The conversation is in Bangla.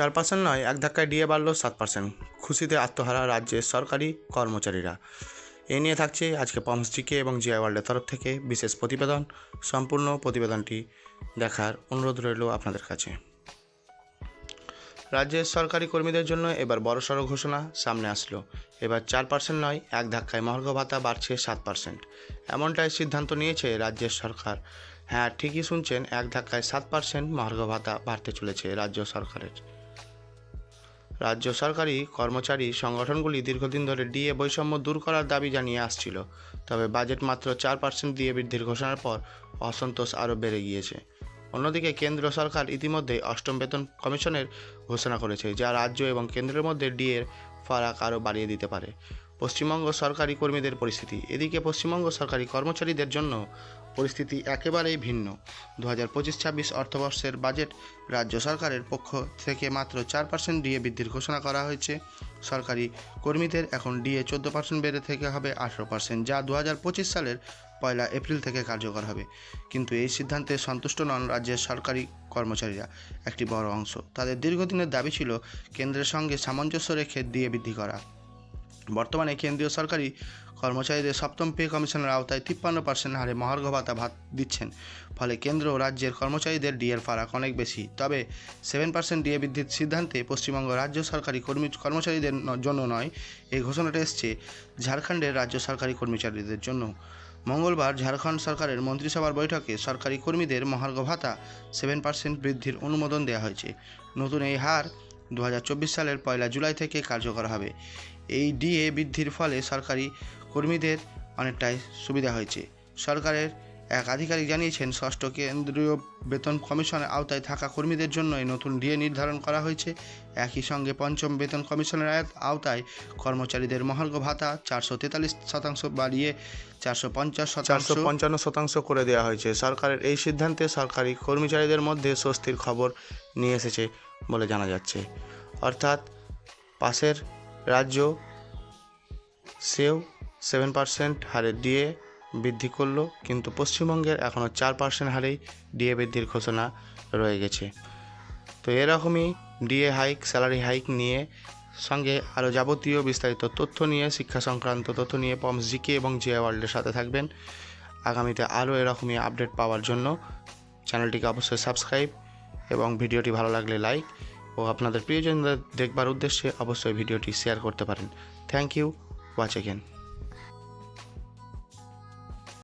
চার পার্সেন্ট নয়, এক ধাক্কায় ডিএ বাড়ল সাত পার্সেন্ট খুশিতে আত্মহারা রাজ্যের সরকারি কর্মচারীরা। এ নিয়ে থাকছে আজকে পমস জিকে এবং জিআই ওয়ার্ল্ডের তরফ থেকে বিশেষ প্রতিবেদন। সম্পূর্ণ প্রতিবেদনটি দেখার অনুরোধ রইল আপনাদের কাছে। রাজ্যের সরকারি কর্মীদের জন্য এবার বড়সড় ঘোষণা সামনে আসলো। এবার চার পার্সেন্ট নয়, এক ধাক্কায় মহার্ঘ ভাতা বাড়ছে সাত পার্সেন্ট এমনটাই সিদ্ধান্ত নিয়েছে রাজ্যের সরকার। হ্যাঁ ঠিকই শুনছেন, এক ধাক্কায় সাত পার্সেন্ট মহার্ঘ ভাতা বাড়তে চলেছে রাজ্য সরকারের। রাজ্য সরকারি কর্মচারী সংগঠনগুলি দীর্ঘদিন ধরে ডিএ বৈষম্য দূর করার দাবি জানিয়ে আসছিল। তবে বাজেট মাত্র চার পার্সেন্ট দিয়ে বৃদ্ধির ঘোষণার পর অসন্তোষ আরও বেড়ে গিয়েছে। অন্যদিকে কেন্দ্র সরকার ইতিমধ্যে অষ্টম বেতন কমিশনের ঘোষণা করেছে, যা রাজ্য এবং কেন্দ্রের মধ্যে ডিএর ফারাক আরও বাড়িয়ে দিতে পারে। পশ্চিমবঙ্গ সরকারি কর্মীদের পরিস্থিতি। এদিকে পশ্চিমবঙ্গ সরকারি কর্মচারীদের জন্য পরিস্থিতি একেবারেই ভিন্ন। দু হাজার পঁচিশ ছাব্বিশ অর্থবর্ষের বাজেট রাজ্য সরকারের পক্ষ থেকে মাত্র চার পার্সেন্ট ডিএ বৃদ্ধির ঘোষণা করা হয়েছে। সরকারি কর্মীদের এখন ডিএ চোদ্দ পার্সেন্ট বেড়ে থেকে হবে আঠেরো পার্সেন্ট যা দু হাজার পঁচিশ সালের পয়লা এপ্রিল থেকে কার্যকর হবে। কিন্তু এই সিদ্ধান্তে সন্তুষ্ট নন রাজ্যের সরকারি কর্মচারীরা। একটি বড় অংশ। তাদের দীর্ঘদিনের দাবি ছিল, কেন্দ্রের সঙ্গে সামঞ্জস্য রেখে ডিএ বৃদ্ধি করা। বর্তমানে কেন্দ্রীয় সরকারি কর্মচারীদের সপ্তম পে কমিশনের আওতায় তিপ্পান্ন পার্সেন্ট হারে মহার্ঘ ভাতা ভাত দিচ্ছেন। ফলে কেন্দ্র ও রাজ্যের কর্মচারীদের ডিএর ফারাক অনেক বেশি। তবে সেভেন পার্সেন্ট ডিএ বৃদ্ধির সিদ্ধান্তে পশ্চিমবঙ্গ রাজ্য সরকারি কর্মী, কর্মচারীদের জন্য নয় এই ঘোষণাটা এসছে ঝাড়খণ্ডের রাজ্য সরকারি কর্মচারীদের জন্য। মঙ্গলবার ঝাড়খণ্ড সরকারের মন্ত্রিসভার বৈঠকে সরকারি কর্মীদের মহার্ঘ ভাতা সেভেন পার্সেন্ট বৃদ্ধির অনুমোদন দেওয়া হয়েছে। নতুন এই হার দু হাজার চব্বিশ সালের পয়লা জুলাই থেকে কার্যকর হবে। এই ডিএ বৃদ্ধির ফলে সরকারি কর্মীদের অনেকটাই সুবিধা হয়েছে। সরকারের এক আধিকারিক জানিয়েছেন, ষষ্ঠ কেন্দ্রীয় বেতন কমিশনের আওতায় থাকা কর্মীদের জন্য এই নতুন ডিএ নির্ধারণ করা হয়েছে। একই সঙ্গে পঞ্চম বেতন কমিশনের আওতায় কর্মচারীদের মহার্ঘ ভাতা চারশো তেতাল্লিশ শতাংশ বাড়িয়ে চারশো পঞ্চাশ চারশো পঞ্চান্ন শতাংশ করে দেওয়া হয়েছে। সরকারের এই সিদ্ধান্তে সরকারি কর্মচারীদের মধ্যে স্বস্তির খবর নিয়ে এসেছে বলে জানা যাচ্ছে। অর্থাৎ পাশের রাজ্য সেও সেভেন পার্সেন্ট হারে ডিএ বৃদ্ধি করল, কিন্তু পশ্চিমবঙ্গের এখনও চার পার্সেন্ট হারেই ডিএ বৃদ্ধির ঘোষণা রয়ে গেছে। তো এরকমই ডিএ হাইক স্যালারি হাইক নিয়ে সঙ্গে আরও যাবতীয় বিস্তারিত তথ্য নিয়ে, শিক্ষা সংক্রান্ত তথ্য নিয়ে পমস জিকে এবং জিয়া ওয়ার্ল্ডের সাথে থাকবেন। আগামীতে আরও এরকমই আপডেট পাওয়ার জন্য চ্যানেলটিকে অবশ্যই সাবস্ক্রাইব এবং ভিডিওটি ভালো লাগলে লাইক ও আপনাদের প্রিয়জনদের দেখবার উদ্দেশ্যে অবশ্যই ভিডিওটি শেয়ার করতে পারেন। Thank you watch again